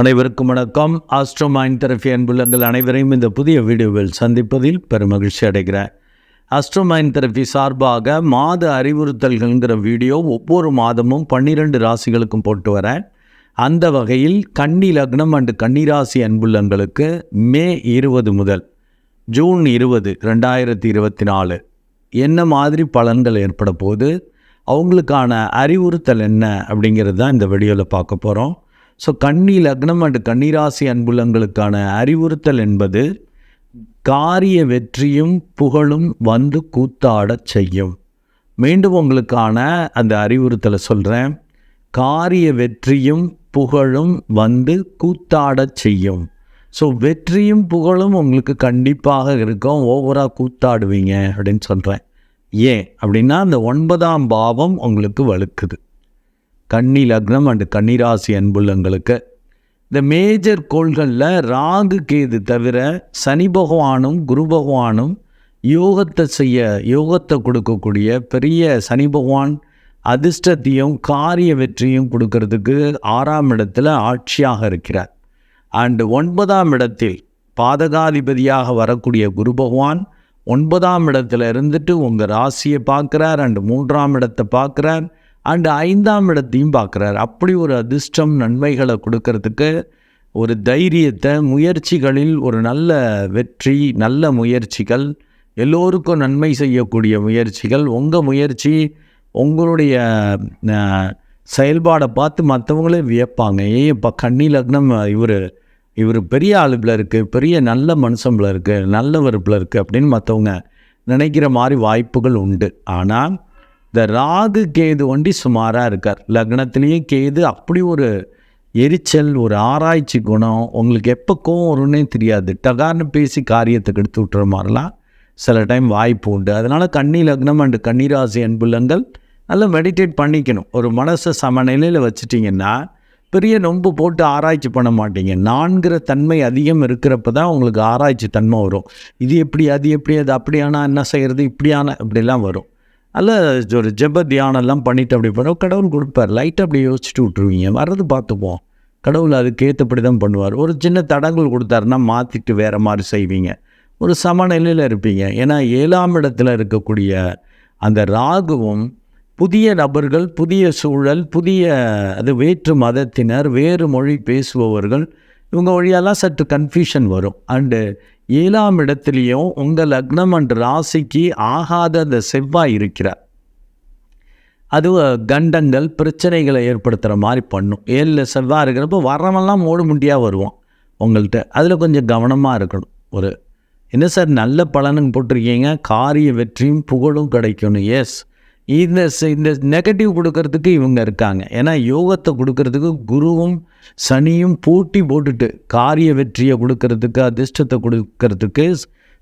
அனைவருக்கும் வணக்கம். ஆஸ்ட்ரோமைன் தெரபி அன்புள்ளங்கள் அனைவரையும் இந்த புதிய வீடியோவில் சந்திப்பதில் பெருமகிழ்ச்சி அடைகிறேன். ஆஸ்ட்ரோமைன் தெரபி சார்பாக மாத அறிவுறுத்தல்கள்ங்கிற வீடியோ ஒவ்வொரு மாதமும் பன்னிரெண்டு ராசிகளுக்கும் போட்டு வரேன். அந்த வகையில் கன்னி லக்னம் அண்டு கன்னிராசி அன்புள்ளங்களுக்கு மே இருபது முதல் ஜூன் இருபது ரெண்டாயிரத்தி இருபத்தி நாலு. என்ன மாதிரி பலன்கள் ஏற்பட போகுது? அவங்களுக்கான அறிவுறுத்தல் என்ன? அப்படிங்கிறது தான் இந்த வீடியோவில் பார்க்க போகிறோம் ஸோ கன்னி லக்னம் அண்டு கன்னிராசி அன்புலங்களுக்கான அறிவுறுத்தல் என்பது காரிய வெற்றியும் புகழும் வந்து கூத்தாடச் செய்யும். மீண்டும் உங்களுக்கான அந்த அறிவுறுத்தலை சொல்கிறேன் காரிய வெற்றியும் புகழும் வந்து கூத்தாடச் செய்யும். ஸோ வெற்றியும் புகழும் உங்களுக்கு கண்டிப்பாக இருக்கும். ஓவராக கூத்தாடுவீங்க அப்படின்னு சொல்கிறேன் ஏன்? அப்படின்னா அந்த ஒன்பதாம் பாவம் உங்களுக்கு வலுக்குது. கன்னி லக்னம் அண்டு கன்னிராசி அன்புள்ளங்களுக்கு இந்த மேஜர் கோள்களில் ராகு கேது தவிர சனி பகவானும் குரு பகவானும் யோகத்தை செய்ய யோகத்தை கொடுக்கக்கூடிய பெரிய சனி பகவான் அதிர்ஷ்டத்தையும் காரிய வெற்றியும் கொடுக்கறதுக்கு ஆறாம் இடத்துல ஆட்சியாக இருக்கிறார். அண்டு ஒன்பதாம் இடத்தில் பாதகாதிபதியாக வரக்கூடிய குரு பகவான் ஒன்பதாம் இடத்துல இருந்துட்டு உங்கள் ராசியை பார்க்குறார் அண்டு மூன்றாம் இடத்தை பார்க்குறார். அண்டு ஐந்தாம் இடத்தையும் பார்க்குறாரு. அப்படி ஒரு அதிர்ஷ்டம் நன்மைகளை கொடுக்கறதுக்கு ஒரு தைரியத்தை முயற்சிகளில் ஒரு நல்ல வெற்றி நல்ல முயற்சிகள் எல்லோருக்கும் நன்மை செய்யக்கூடிய முயற்சிகள் உங்கள் முயற்சி உங்களுடைய செயல்பாடை பார்த்து மற்றவங்களே வியப்பாங்க. ஏன் இப்போ கண்ணி லக்னம் இவர் இவர் பெரிய ஆளுப்பில் இருக்குது பெரிய நல்ல மனுஷம்பில் இருக்குது நல்ல வெறுப்பில் இருக்குது அப்படின்னு மற்றவங்க நினைக்கிற மாதிரி வாய்ப்புகள் உண்டு. ஆனால் இந்த ராகு கேது ஒண்டி சுமாராக இருக்கார். லக்னத்திலேயே கேது அப்படி ஒரு எரிச்சல் ஒரு ஆராய்ச்சி குணம் உங்களுக்கு எப்போ கோவம் வரும்னே தெரியாது. டகார்னு பேசி காரியத்துக்கு எடுத்து விட்டுற மாதிரிலாம் சில டைம் வாய்ப்பு உண்டு. அதனால் கண்ணி லக்னம் அண்டு கன்னிராசி அன்புலங்கள் நல்லா மெடிடேட் பண்ணிக்கணும். ஒரு மனசை சமநிலையில் வச்சுட்டிங்கன்னா பெரிய நொம்பு போட்டு ஆராய்ச்சி பண்ண மாட்டீங்க. நான்கிற தன்மை அதிகம் இருக்கிறப்ப தான் உங்களுக்கு ஆராய்ச்சி தன்மை வரும். இது எப்படி அது எப்படி அது அப்படியானா என்ன செய்கிறது இப்படியான இப்படிலாம் வரும். அல்ல ஒரு ஜெப தியானம்லாம் பண்ணிட்டு அப்படி பண்ண கடவுள் கொடுப்பார். லைட்டாக அப்படி யோசிச்சுட்டு விட்ருவீங்க வர்றது பார்த்துப்போம். கடவுள் அதுக்கு ஏற்றபடி தான் பண்ணுவார். ஒரு சின்ன தடங்கள் கொடுத்தாருன்னா மாற்றிட்டு வேறு மாதிரி செய்வீங்க. ஒரு சமநிலையில் இருப்பீங்க. ஏன்னா ஏழாம் இடத்துல இருக்கக்கூடிய அந்த ராகுவும் புதிய நபர்கள் புதிய சூழல் புதிய அது வேற்று மதத்தினர் வேறு மொழி பேசுபவர்கள் இவங்க வழியெல்லாம் சற்று கன்ஃபியூஷன் வரும். அண்டு ஏழாம் இடத்துலையும் உங்கள் லக்னம் அண்ட் ராசிக்கு ஆகாத அந்த செவ்வாய் இருக்கிறார். அது கண்டங்கள் பிரச்சனைகளை ஏற்படுத்துகிற மாதிரி பண்ணும். ஏழில் செவ்வாய் இருக்கிறப்போ வரவெல்லாம் மூடு முண்டியாக வருவான் உங்கள்கிட்ட அதில் கொஞ்சம் கவனமாக இருக்கணும். ஒரு என்ன சார் நல்ல பலனுங்க போட்டிருக்கீங்க. காரிய வெற்றியும் புகழும் கிடைக்கணும். எஸ் இந்த இந்த நெகட்டிவ் கொடுக்கறதுக்கு இவங்க இருக்காங்க. ஏன்னா யோகத்தை கொடுக்கறதுக்கு குருவும் சனியும் போட்டி போட்டுட்டு காரிய வெற்றியை கொடுக்கறதுக்கு அதிர்ஷ்டத்தை கொடுக்கறதுக்கு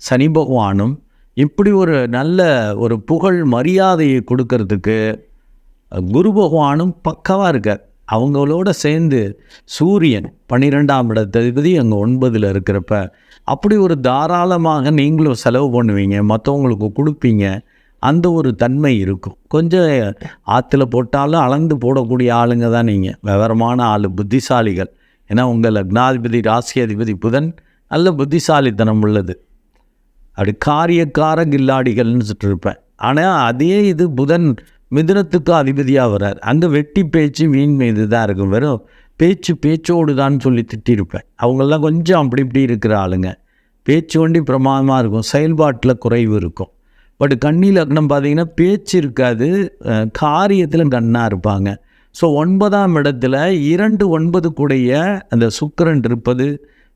சனி பகவானும் இப்படி ஒரு நல்ல ஒரு புகழ் மரியாதையை கொடுக்கறதுக்கு குரு பகவானும் பக்கவாக இருக்கார். அவங்களோட சேர்ந்து சூரியன் பன்னிரெண்டாம் இடத்ததிபதி அங்கே ஒன்பதில் இருக்கிறப்ப அப்படி ஒரு தாராளமாக நீங்களும் செலவு பண்ணுவீங்க மற்றவங்களுக்கு கொடுப்பீங்க. அந்த ஒரு தன்மை இருக்கும். கொஞ்சம் ஆற்றுல போட்டாலும் அளந்து போடக்கூடிய ஆளுங்க தான் நீங்கள் விவரமான ஆள் புத்திசாலிகள். ஏன்னா உங்கள் லக்னாதிபதி ராசி அதிபதி புதன் நல்ல புத்திசாலித்தனம் உள்ளது. அப்படி காரியக்கார கில்லாடிகள்னு சொல்லிட்டு இருப்பேன் ஆனால் அதே இது புதன் மிதுனத்துக்கு அதிபதியாக வர்றார். அங்கே வெட்டி பேச்சு மீன் மீது தான் இருக்கும். வெறும் பேச்சு பேச்சோடு தான் சொல்லி திட்டியிருப்பேன் அவங்கெல்லாம் கொஞ்சம் அப்படி இப்படி இருக்கிற ஆளுங்க. பேச்சு வண்டி பிரமாதமாக இருக்கும். செயல்பாட்டில் குறைவு இருக்கும். பட் கன்னி லக்னம் பார்த்தீங்கன்னா பேச்சு இருக்காது காரியத்தில் கண்ணாக இருப்பாங்க. ஸோ ஒன்பதாம் இடத்துல இரண்டு ஒன்பது கூடைய அந்த சுக்கிரன் இருப்பது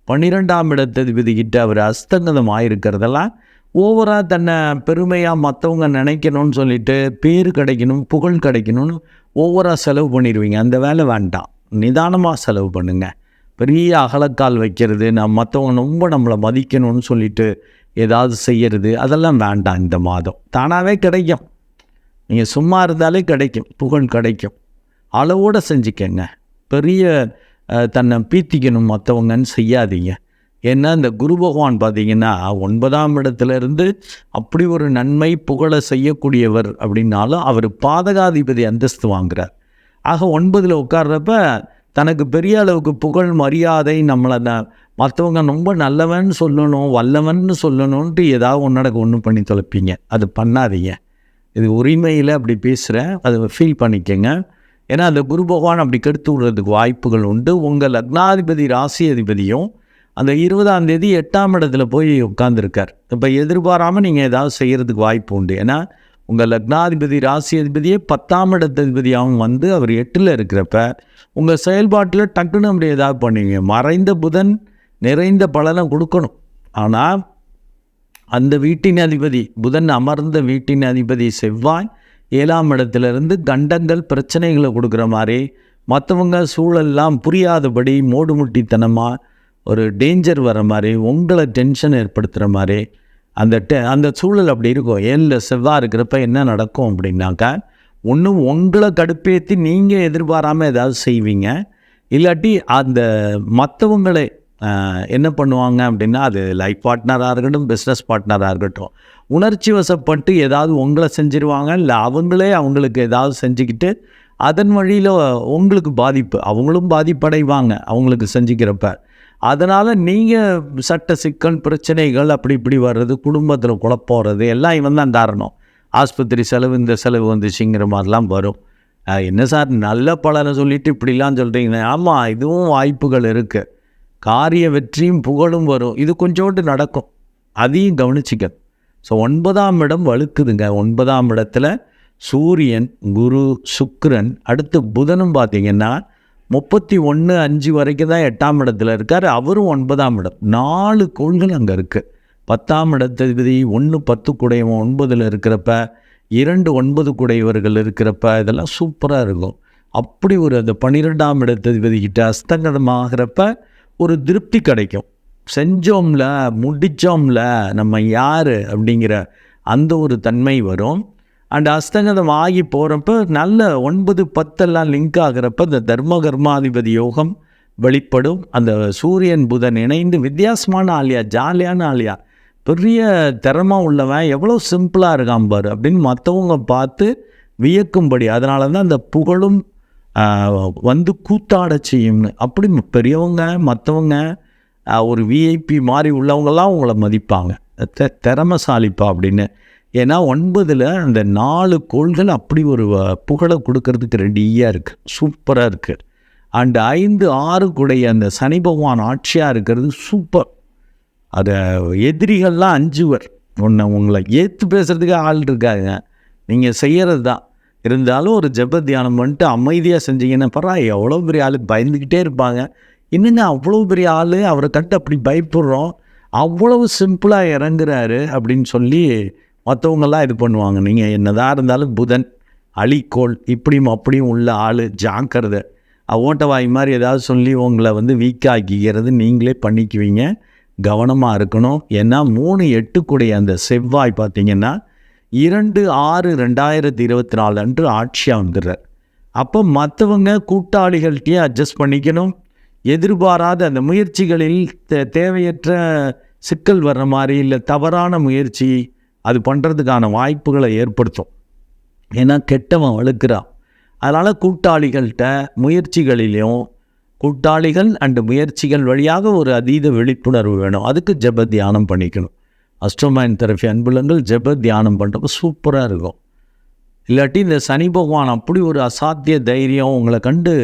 பன்னிரெண்டாம் இடத்தை விதிக்கிட்டு அவர் அஸ்தங்கதம் ஆயிருக்கிறதெல்லாம் ஓவராக தன்னை பெருமையாக மற்றவங்க நினைக்கணும்னு சொல்லிட்டு பேர் கிடைக்கணும் புகழ் கிடைக்கணும்னு ஓவராக செலவு பண்ணிடுவீங்க அந்த வேலை வேண்டாம். நிதானமாக செலவு பண்ணுங்கள் பெரிய அகலக்கால் வைக்கிறது நான் மற்றவங்க ரொம்ப நம்மளை மதிக்கணும்னு சொல்லிட்டு ஏதாவது செய்யறது அதெல்லாம் வேண்டாம் இந்த மாதம். தானாகவே கிடைக்கும். நீங்கள் சும்மா இருந்தாலே கிடைக்கும். புகழ் கிடைக்கும். அளவோடு செஞ்சுக்கங்க. பெரிய தன்னை பீத்திக்கணும் மற்றவங்கன்னு செய்யாதீங்க. ஏன்னா இந்த குரு பகவான் பார்த்தீங்கன்னா ஒன்பதாம் இடத்துலேருந்து அப்படி ஒரு நன்மை புகழ செய்யக்கூடியவர் அப்படின்னாலும் அவர் பாதகாதிபதி அந்தஸ்து வாங்குறார். ஆக ஒன்பதில் உட்கார்றப்ப தனக்கு பெரிய அளவுக்கு புகழ் மரியாதை நம்மளை மற்றவங்க ரொம்ப நல்லவன் சொல்லணும் வல்லவன்னு சொல்லணுன்ட்டு ஏதாவது ஒன்றடக்கு ஒன்று பண்ணி தொலைப்பீங்க. அது பண்ணாதீங்க. இது உரிமையில் அப்படி பேசுகிறேன் அதை ஃபீல் பண்ணிக்கங்க. ஏன்னா அந்த குரு பகவான் அப்படி கெடுத்து விடுறதுக்கு வாய்ப்புகள் உண்டு. உங்கள் லக்னாதிபதி ராசி அதிபதியும் அந்த இருபதாம் தேதி எட்டாம் இடத்துல போய் உட்காந்துருக்கார் இப்போ எதிர்பாராமல் நீங்கள் ஏதாவது செய்கிறதுக்கு வாய்ப்பு உண்டு. ஏன்னா உங்கள் லக்னாதிபதி ராசி அதிபதியே பத்தாம் இடத்ததிபதியாகவும் வந்து அவர் எட்டில் இருக்கிறப்ப உங்கள் செயல்பாட்டில் டக்குன்னு அப்படி ஏதாவது பண்ணுவீங்க. மறைந்த புதன் நிறைந்த பலனை கொடுக்கணும். ஆனால் அந்த வீட்டின் அதிபதி புதன் அமர்ந்த வீட்டின் அதிபதி செவ்வாய் ஏழாம் இடத்திலிருந்து கண்டங்கள் பிரச்சனைகளை கொடுக்குற மாதிரி மற்றவங்க சூழல்லாம் புரியாதபடி மூடுமுட்டித்தனமாக ஒரு டேஞ்சர் வர மாதிரி உங்களை டென்ஷன் ஏற்படுத்துகிற மாதிரி அந்த டெ அந்த சூழல் அப்படி இருக்கும். ஏழில் செவ்வாய் இருக்கிறப்ப என்ன நடக்கும் அப்படின்னாக்கா ஒன்று உங்களை கடுப்பேற்றி நீங்கள் எதிர்பாராமல் ஏதாவது செய்வீங்க. இல்லாட்டி அந்த மற்றவங்களை என்ன பண்ணுவாங்க அப்படின்னா அது லைஃப் பார்ட்னராக இருக்கட்டும் பிஸ்னஸ் பார்ட்னராக இருக்கட்டும். உணர்ச்சி வசப்பட்டு ஏதாவது உங்களை செஞ்சிருவாங்க இல்லை அவங்களே அவங்களுக்கு ஏதாவது செஞ்சுக்கிட்டு அதன் வழியில் உங்களுக்கு பாதிப்பு. அவங்களும் பாதிப்படைவாங்க அவங்களுக்கு செஞ்சுக்கிறப்ப. அதனால் நீங்கள் சட்ட சிக்கல் பிரச்சனைகள் அப்படி இப்படி வர்றது குடும்பத்தில் குழப்பம் வர்றது எல்லாம் இவன் தான் காரணம். ஆஸ்பத்திரி செலவு இந்த செலவு வந்துச்சுங்கிற மாதிரிலாம் வரும். என்ன சார் நல்ல பலனை சொல்லிவிட்டு இப்படிலாம் சொல்கிறீங்க ஆமாம் இதுவும் வாய்ப்புகள் இருக்குது காரிய வெற்றியும் புகழும் வரும். இது கொஞ்சோண்டு நடக்கும். அதையும் கவனிச்சிக்க. ஸோ ஒன்பதாம் இடம் வலுக்குதுங்க. ஒன்பதாம் இடத்துல சூரியன் குரு சுக்கிரன் அடுத்து புதனும் பார்த்தீங்கன்னா முப்பத்தி ஒன்று அஞ்சு வரைக்கும் தான் எட்டாம் இடத்துல இருக்கார். அவரும் ஒன்பதாம் இடம். நாலு கோள்கள் அங்கே இருக்குது பத்தாம் இடத்ததிபதி ஒன்று பத்து குடையவன் ஒன்பதில் இருக்கிறப்ப இரண்டு ஒன்பது குடையவர்கள் இருக்கிறப்ப இதெல்லாம் சூப்பராக இருக்கும். அப்படி ஒரு அந்த பன்னிரெண்டாம் இடத்ததிபதி கிட்ட அஸ்தங்கதமாகிறப்ப ஒரு திருப்தி கிடைக்கும். செஞ்சோம்ல முடித்தோம்ல நம்ம யார் அப்படிங்கிற அந்த ஒரு தன்மை வரும். அண்ட் அஸ்தங்கதம் ஆகி போகிறப்ப நல்ல ஒன்பது பத்தெல்லாம் லிங்க் ஆகிறப்ப இந்த தர்ம கர்மாதிபதி யோகம் வெளிப்படும். அந்த சூரியன் புதன் இணைந்து வித்தியாசமான ஆளியா ஜாலியான ஆளியா. பெரிய திறமை உள்ளவன் எவ்வளோ சிம்பிளாக இருக்கான் பாரு அப்படின்னு மற்றவங்க பார்த்து வியக்கும்படி. அதனால தான் அந்த புகழும் வந்து கூத்தாட செய்யும்னு. அப்படி பெரியவங்க மற்றவங்க ஒரு விஐபி மாதிரி உள்ளவங்கெல்லாம் உங்களை மதிப்பாங்க. தெ திறமசாலிப்பா அப்படின்னு. ஏன்னா ஒன்பதில் அந்த நாலு கோள்கள் அப்படி ஒரு புகழை கொடுக்கறதுக்கு ரெடியாக இருக்குது சூப்பராக இருக்குது அண்டு ஐந்து ஆறு கூடைய அந்த சனி பகவான் ஆட்சியாக இருக்கிறது சூப்பர். அதை எதிரிகள்லாம் அஞ்சுவர். ஒன்று உங்களை ஏற்று பேசுகிறதுக்கு ஆள் இருக்காங்க. நீங்கள் செய்கிறது தான் இருந்தாலும் ஒரு ஜப தியானம் வந்துட்டு அமைதியாக செஞ்சீங்கன்னா பரவாயில்ல எவ்வளோ பெரிய ஆள் பயந்துக்கிட்டே இருப்பாங்க. என்னங்க அவ்வளோ பெரிய ஆள்? அவரை கண்டு அப்படி பயப்படுறோம். அவ்வளவு சிம்பிளாக இறங்குறாரு அப்படின்னு சொல்லி மற்றவங்கெல்லாம் இது பண்ணுவாங்க. நீங்கள் என்னதான் இருந்தாலும் புதன் அலிக்கோள் இப்படியும் அப்படியும் உள்ள ஆள் ஜாக்கிரதை. ஓட்டவாய் மாதிரி ஏதாவது சொல்லி உங்களை வந்து வீக்காக்கிக்கிறது நீங்களே பண்ணிக்குவீங்க. கவனமாக இருக்கணும். ஏன்னா மூணு எட்டுக்குடைய அந்த செவ்வாய் பார்த்தீங்கன்னா இரண்டு ஆறு ரெண்டாயிரத்தி இருபத்தி நாலு அன்று ஆட்சியாக வந்துடுறார் அப்போ மற்றவங்க கூட்டாளிகள்கிட்டயே அட்ஜஸ்ட் பண்ணிக்கணும். எதிர்பாராத அந்த முயற்சிகளில் தே- தேவையற்ற சிக்கல் வர்ற மாதிரி இல்லை தவறான முயற்சி அது பண்ணுறதுக்கான வாய்ப்புகளை ஏற்படுத்தும். ஏன்னா கெட்டவன் வழுக்கிறான். அதனால் கூட்டாளிகள்கிட்ட முயற்சிகளிலையும் கூட்டாளிகள் அண்டு முயற்சிகள் வழியாக ஒரு அதீத விழிப்புணர்வு வேணும். அதுக்கு ஜெப தியானம் பண்ணிக்கணும். அஸ்ட்ரோமைன் தெரப்பி அன்புலங்கள் ஜெப தியானம் பண்ணுறப்ப சூப்பராக இருக்கும். இல்லாட்டி இந்த சனி பகவான் அப்படி ஒரு அசாத்திய தைரியம் உங்களை கண்டு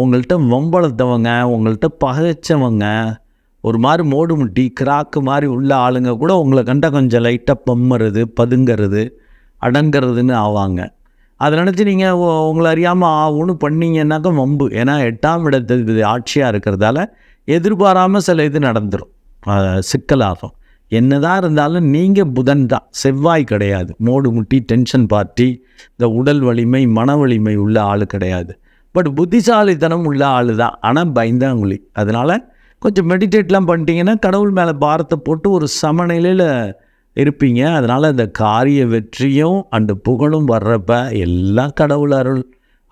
உங்கள்கிட்ட வம்பளத்தவங்க உங்கள்கிட்ட பகைச்சவங்க ஒரு மாதிரி மோடு முட்டி கிராக்கு மாதிரி உள்ள ஆளுங்க கூட உங்களை கண்ட கொஞ்சம் லைட்டாக பம்மறது பதுங்கிறது அடங்கிறதுன்னு ஆவாங்க. அதை நினச்சி நீங்கள் உங்களை அறியாமல் ஆகும்னு பண்ணீங்கன்னாக்கா வம்பு. ஏன்னா எட்டாம் இடத்து ஆட்சியாக இருக்கிறதால எதிர்பாராமல் சில இது நடந்துடும் சிக்கலாகும். என்னதான் இருந்தாலும் நீங்கள் புதன் தான். செவ்வாய் கிடையாது. மோடு முட்டி டென்ஷன் பார்ட்டி இந்த உடல் வலிமை மன வலிமை உள்ள ஆள் கிடையாது. பட் புத்திசாலித்தனம் உள்ள ஆள் தான். ஆனால் பயந்தாங்குழி. அதனால் கொஞ்சம் மெடிடேட்லாம் பண்ணிட்டீங்கன்னா கடவுள் மேலே பாரத்தை போட்டு ஒரு சமநிலையில் இருப்பீங்க. அதனால் அந்த காரிய வெற்றியும் அண்டு புகழும் வர்றப்ப எல்லாம் கடவுள் அருள்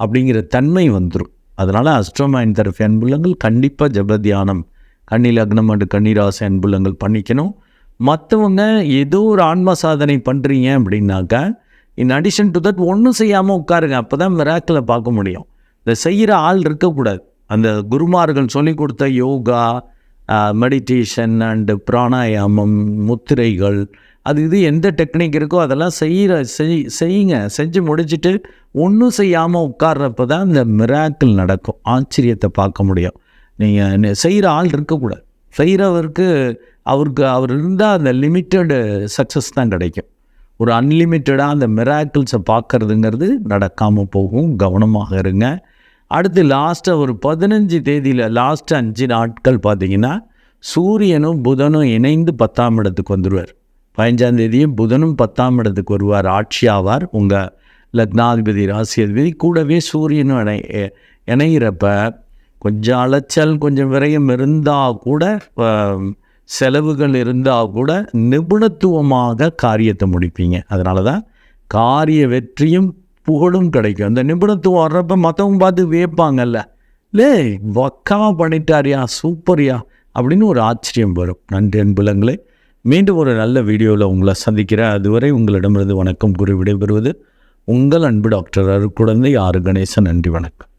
அப்படிங்கிற தன்மை வந்துடும் அதனால் அஸ்ட்ரோமைன் தரப்பு அன்புள்ளங்கள் கண்டிப்பாக ஜப தியானம் கன்னி லக்னம் அண்டு கன்னிராசி அன்புள்ளங்கள் பண்ணிக்கணும். மற்றவங்க ஏதோ ஒரு ஆன்ம சாதனை பண்ணுறீங்க அப்படின்னாக்கா இன் அடிஷன் டு தட் ஒன்றும் செய்யாமல் உட்காருங்க. அப்போ தான் மிராக்கில் பார்க்க முடியும். இந்த செய்கிற ஆள் இருக்கக்கூடாது. அந்த குருமார்கள் சொல்லிக் கொடுத்த யோகா மெடிடேஷன் அண்டு பிராணாயாமம் முத்திரைகள் அது இது எந்த டெக்னிக் இருக்கோ அதெல்லாம் செய்கிற செய் செய்யுங்க. செஞ்சு முடிச்சுட்டு ஒன்றும் செய்யாமல் உட்கார்றப்ப தான் இந்த மிராக்கிள் நடக்கும். ஆச்சரியத்தை பார்க்க முடியும். நீங்கள் செய்கிற ஆள் இருக்கக்கூடாது. செய்கிறவருக்கு அவருக்கு அவர் இருந்தால் அந்த லிமிட்டடு சக்ஸஸ் தான் கிடைக்கும். ஒரு அன்லிமிட்டடாக அந்த மிராக்கிள்ஸை பார்க்கறதுங்கிறது நடக்காமல் போகும். கவனமாக இருங்க. அடுத்து லாஸ்ட்டாக ஒரு பதினஞ்சு தேதியில் லாஸ்ட் அஞ்சு நாட்கள் பார்த்தீங்கன்னா சூரியனும் புதனும் இணைந்து பத்தாம் இடத்துக்கு வந்துடுவார் பதினஞ்சாம் தேதியும் புதனும் பத்தாம் இடத்துக்கு வருவார். ஆட்சி ஆவார் உங்கள் லக்னாதிபதி ராசியாதிபதி கூடவே சூரியனும் இணை இணைகிறப்ப கொஞ்சம் அலைச்சல் கொஞ்சம் விரயம் இருந்தால் கூட செலவுகள் இருந்தால் கூட நிபுணத்துவமாக காரியத்தை முடிப்பீங்க. அதனால தான் காரிய வெற்றியும் புகழும் கிடைக்கும். அந்த நிபுணத்துவம் வர்றப்ப மற்றவங்க பார்த்து வியப்பாங்கல்ல. லே வக்காக பண்ணிட்டாரியா சூப்பர்யா அப்படின்னு ஒரு ஆச்சரியம் வரும். நன்றி அன்புலங்களே. மீண்டும் ஒரு நல்ல வீடியோவில் உங்களை சந்திக்கிறேன். அதுவரை உங்களிடமிருந்து வணக்கம் கூறி விடைபெறுவது உங்கள் அன்பு டாக்டர் அருக்குழந்தை ஆறு கணேசன். நன்றி வணக்கம்.